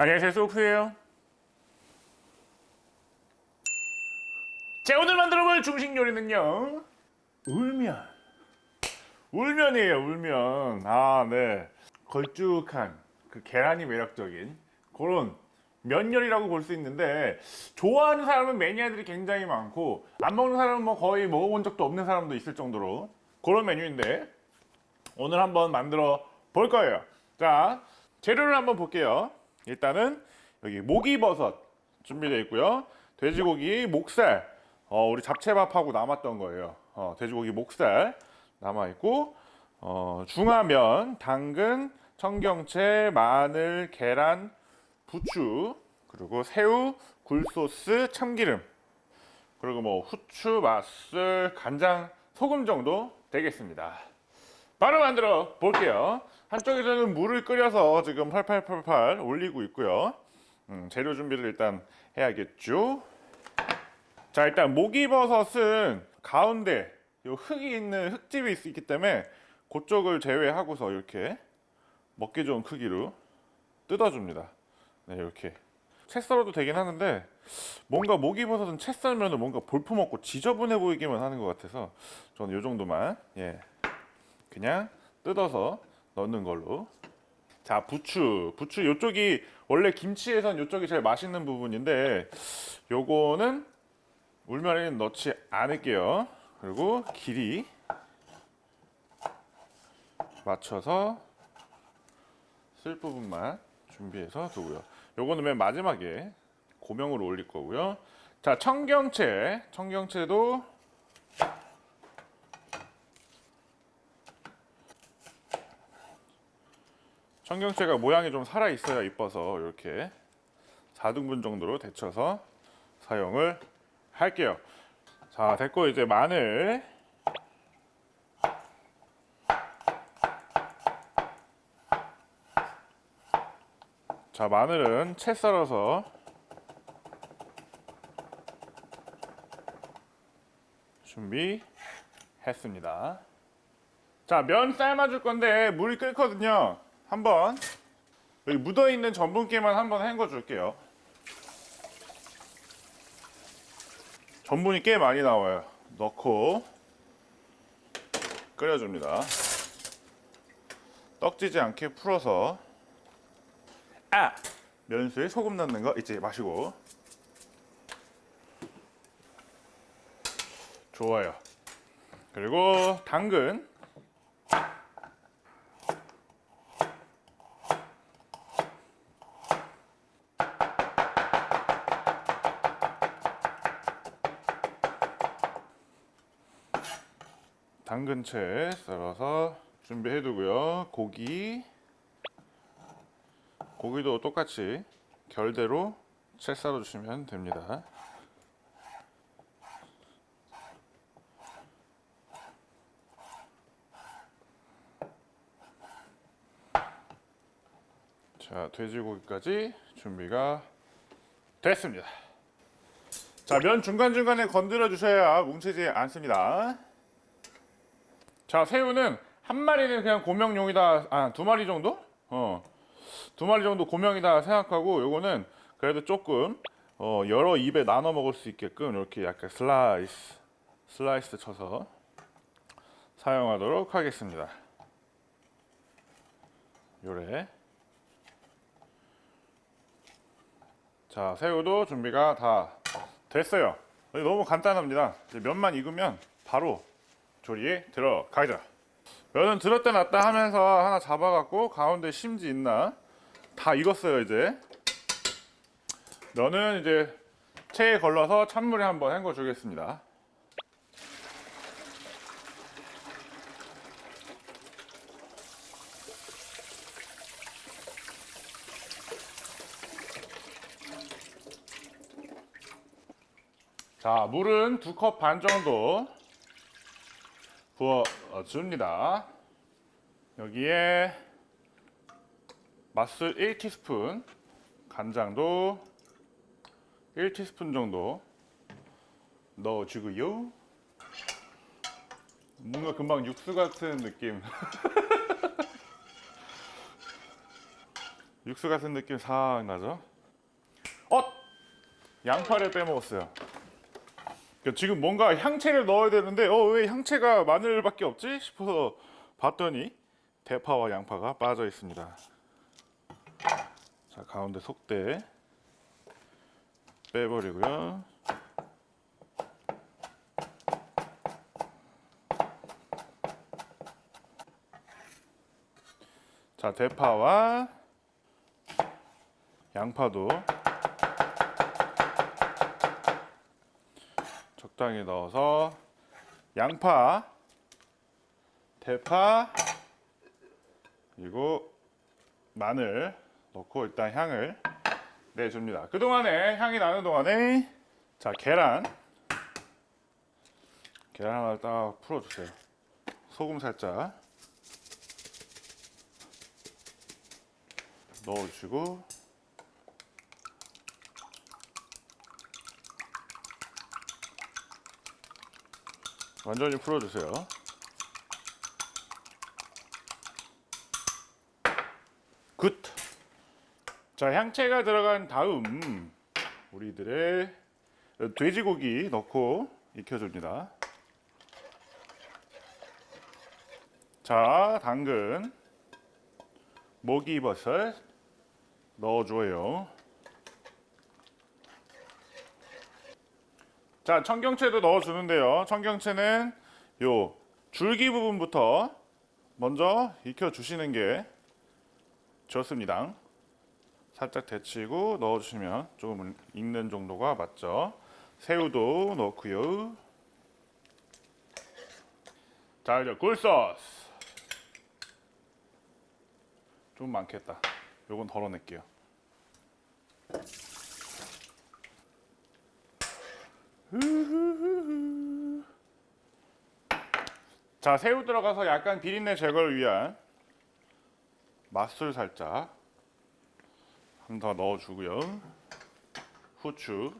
안녕하세요 소프예요. 자 오늘 만들어볼 중식 요리는요. 울면. 울면이에요 울면. 아 네. 걸쭉한 그 계란이 매력적인 그런 면 요리라고 볼 수 있는데 좋아하는 사람은 매니아들이 굉장히 많고 안 먹는 사람은 뭐 거의 먹어본 적도 없는 사람도 있을 정도로 그런 메뉴인데 오늘 한번 만들어 볼 거예요. 자, 재료를 한번 볼게요. 일단은 여기 목이버섯 준비되어 있고요. 돼지고기 목살, 어, 우리 잡채밥하고 남았던 거예요. 어, 돼지고기 목살 남아 있고, 어, 중화면, 당근, 청경채, 마늘, 계란, 부추, 그리고 새우, 굴소스, 참기름, 그리고 뭐 후추, 맛술, 간장, 소금 정도 되겠습니다. 바로 만들어 볼게요. 한쪽에서는 물을 끓여서 지금 팔팔팔팔 올리고 있고요. 음, 재료 준비를 일단 해야겠죠. 자, 일단 목이버섯은 가운데 요 흙이 있는 흙집이 있- 있기 때문에 그쪽을 제외하고서 이렇게 먹기 좋은 크기로 뜯어줍니다. 네, 이렇게. 채 썰어도 되긴 하는데 뭔가 목이버섯은 채 썰면 뭔가 볼품없고 지저분해 보이기만 하는 것 같아서 저는 이 정도만 예 그냥 뜯어서 넣는 걸로. 자, 부추. 부추 요쪽이 원래 김치에선 요쪽이 제일 맛있는 부분인데 요거는 울면에는 넣지 않을게요. 그리고 길이 맞춰서 쓸 부분만 준비해서 두고요. 요거는 맨 마지막에 고명으로 올릴 거고요. 자, 청경채. 청경채도 청경채가 모양이 좀 살아 있어야 이뻐서 이렇게 4등분 정도로 데쳐서 사용을 할게요. 자, 됐고 이제 마늘 자, 마늘은 채 썰어서 준비했습니다. 자, 면 삶아 줄 건데 물이 끓거든요. 한번 여기 묻어 있는 전분기만 한번 헹궈 줄게요. 전분이 꽤 많이 나와요. 넣고 끓여줍니다. 떡지지 않게 풀어서 아 면수에 소금 넣는 거 잊지 마시고 좋아요. 그리고 당근 당근채 썰어서 준비해 두고요. 고기 고기도 똑같이 결대로 채 썰어 주시면 됩니다. 자, 돼지고기까지 준비가 됐습니다. 자, 면 중간중간에 건드려 주셔야 뭉치지 않습니다. 자, 새우는 한 마리는 그냥 고명용이다. 아, 두 마리 정도? 어. 두 마리 정도 고명이다 생각하고 요거는 그래도 조금 어, 여러 입에 나눠 먹을 수 있게끔 이렇게 약간 슬라이스 슬라이스 쳐서 사용하도록 하겠습니다. 요래. 자, 새우도 준비가 다 됐어요. 너무 간단합니다. 면만 익으면 바로 조리에 들어가죠. 면은 들었다 놨다 하면서 하나 잡아갖고 가운데 심지 있나 다 익었어요 이제. 면은 이제 체에 걸러서 찬물에 한번 헹궈 주겠습니다. 자, 물은 두 컵 반 정도 부어 줍니다. 여기에 맛술 1티스푼, 간장도 1티스푼 정도 넣어주고요. 뭔가 금방 육수 같은 느낌. 육수 같은 느낌 싹 나죠? 어! 양파를 빼먹었어요. 그러니까 지금 뭔가 향채를 넣어야 되는데 어 왜 향채가 마늘밖에 없지 싶어서 봤더니 대파와 양파가 빠져 있습니다. 자 가운데 속대 빼버리고요. 자 대파와 양파도 적당히 넣어서 양파, 대파 그리고 마늘 넣고 일단 향을 내줍니다. 그 동안에 향이 나는 동안에 자 계란 계란 하나 딱 풀어주세요. 소금 살짝 넣어주시고 완전히 풀어주세요. 굿. 자 향채가 들어간 다음 우리들의 돼지고기 넣고 익혀줍니다. 자 당근, 모기버섯 넣어줘요. 자, 청경채도 넣어주는데요. 청경채는 요 줄기 부분부터 먼저 익혀주시는 게 좋습니다. 살짝 데치고 넣어주시면 조금 익는 정도가 맞죠. 새우도 넣고요. 자, 이제 굴소스. 좀 많겠다. 요건 덜어낼게요. 자, 새우 들어가서 약간 비린내 제거를 위한 맛술 살짝 한 번 더 넣어주고요. 후추.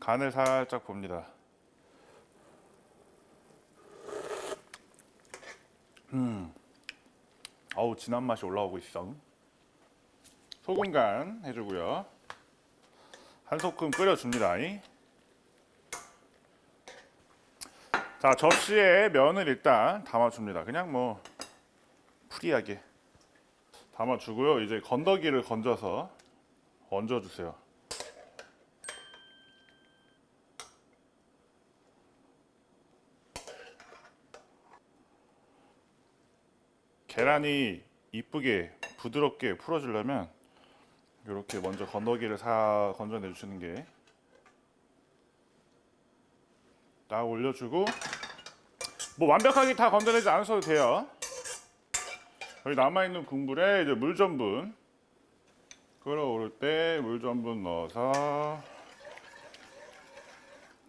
간을 살짝 봅니다. 음, 어우 진한 맛이 올라오고 있어. 소금 간 해주고요. 한 소끔 끓여줍니다. 자 접시에 면을 일단 담아줍니다. 그냥 뭐 프리하게 담아주고요. 이제 건더기를 건져서 얹어주세요. 계란이 이쁘게 부드럽게 풀어주려면 이렇게 먼저 건더기를 사 건져내 주시는 게. 딱 올려주고 뭐 완벽하게 다 건져내지 않으셔도 돼요. 여기 남아 있는 국물에 이제 물 전분. 끓어오를 때 물 전분 넣어서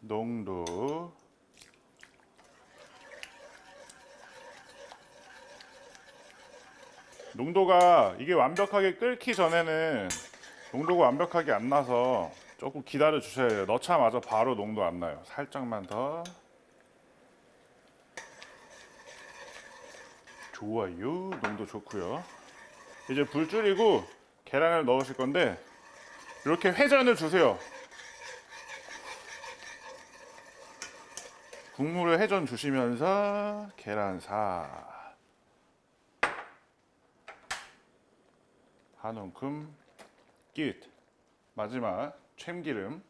농도. 농도가 이게 완벽하게 끓기 전에는 농도가 완벽하게 안 나서 조금 기다려 주셔야 돼요. 넣자마자 바로 농도 안 나요. 살짝만 더. 좋아요. 농도 좋고요. 이제 불 줄이고 계란을 넣으실 건데 이렇게 회전을 주세요. 국물을 회전 주시면서 계란 사. 한 움큼 끝. 마지막 참기름.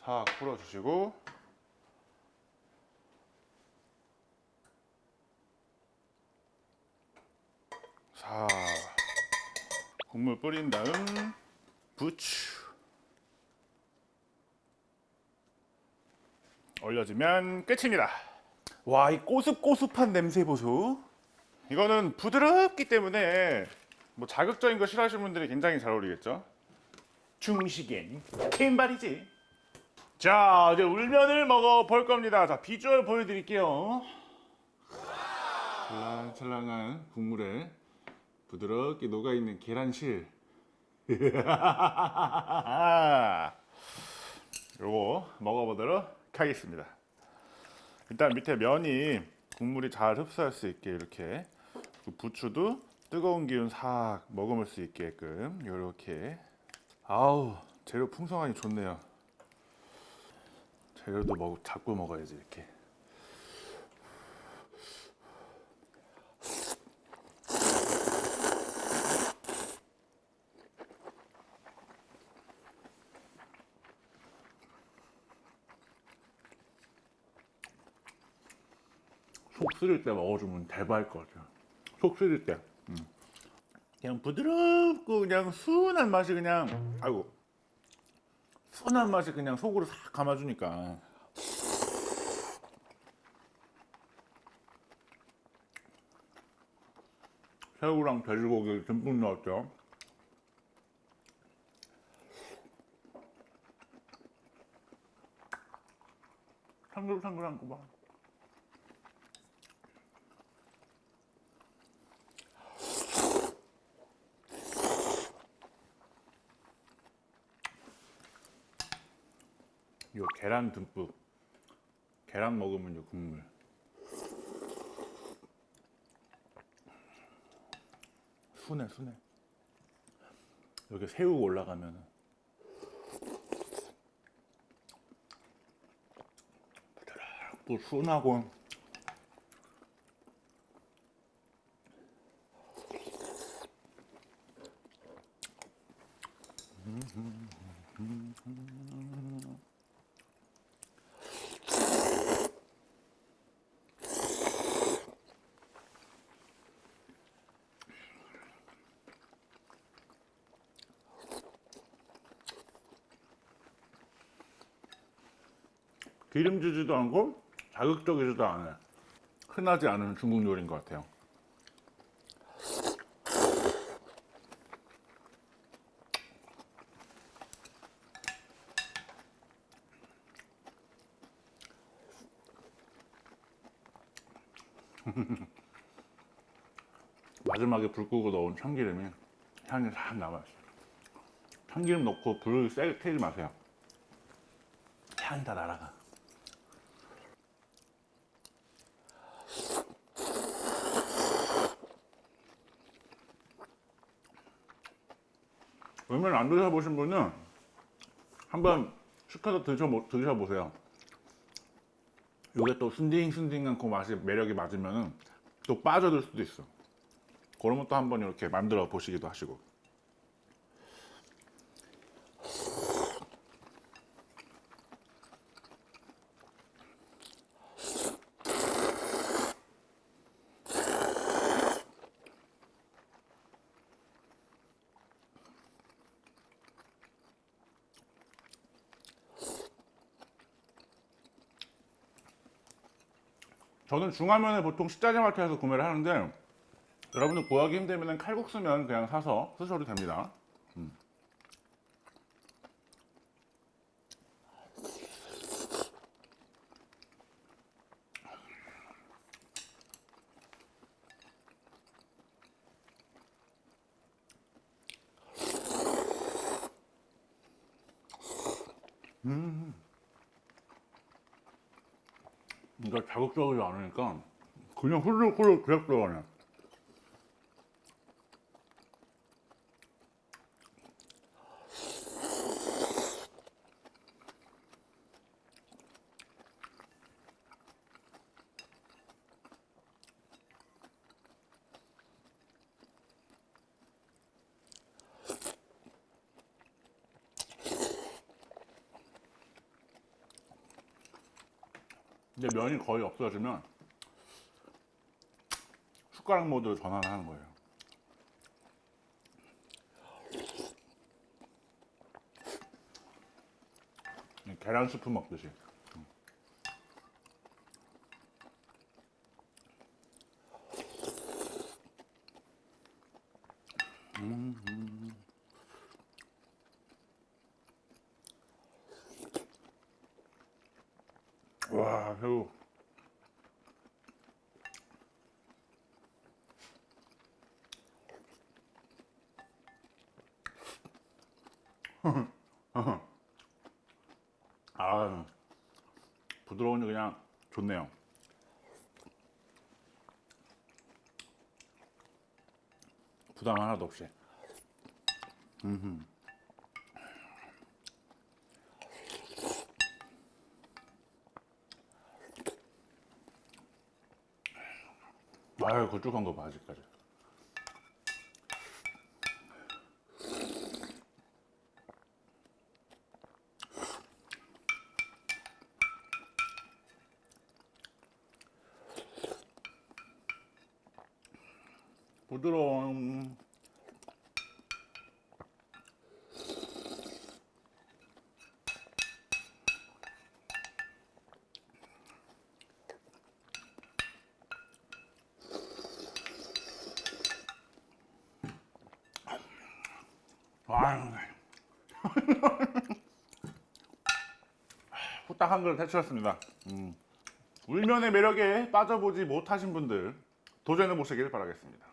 싹 풀어주시고 싹 국물 뿌린 다음 부추 올려주면 끝입니다. 와, 이 꼬습꼬습한 냄새 보소. 이거는 부드럽기 때문에 뭐 자극적인 거 싫어하시는 분들이 굉장히 잘 어울리겠죠. 중식엔 캔발이지. 자, 이제 울면을 먹어 볼 겁니다. 자, 비주얼 보여드릴게요. 찰랑찰랑한 국물에 부드럽게 녹아 있는 계란실. 요거 먹어보도록 하겠습니다. 일단 밑에 면이 국물이 잘 흡수할 수 있게 이렇게 그 부추도 뜨거운 기운 싹 머금을 수 있게끔 이렇게 아우 재료 풍성하니 좋네요. 재료도 먹 자꾸 먹어야지 이렇게. 속 쓰릴 때 먹어주면 대박일 것 같아요. 속 쓰릴 때. 음. 그냥 부드럽고 그냥 순한 맛이 그냥 아이고 순한 맛이 그냥 속으로 싹 감아주니까. 새우랑 돼지고기 듬뿍 넣었죠. 상글상글한 거 봐. 요 계란 듬뿍. 계란 먹으면 요 국물. 순해 순해. 여기 새우 올라가면 또 순하고 기름지지도 않고 자극적이지도 않아요. 흔하지 않은 중국 요리인 것 같아요. 마지막에 불 끄고 넣은 참기름이 향이 싹 남아있어요. 참기름 넣고 불을 세게 켜지 마세요. 향이 다 날아가. 그러면 안 드셔보신 분은 한번 시켜서 드셔, 드셔보세요. 이게 또 순딩순딩한 그 맛이 매력이 맞으면 또 빠져들 수도 있어. 그러면 또 한번 이렇게 만들어 보시기도 하시고. 저는 중화면을 보통 식자재 마트에서 구매를 하는데 여러분들 구하기 힘들면 칼국수면 그냥 사서 쓰셔도 됩니다. 음. 이거 자극적이지 않으니까 그냥 후루룩 후루룩 그냥 들어가네. 근데 면이 거의 없어지면 숟가락 모드로 전환을 하는 거예요. 계란 스프 먹듯이. 와, 새우. 아 부드러우니 그냥 좋네요. 부담 하나도 없이. 음흠. 아유 걸쭉한 거 봐 아직까지. 부드러운 와 후딱 한 그릇 해치웠습니다. 음. 울면의 매력에 빠져보지 못하신 분들 도전해 보시길 바라겠습니다.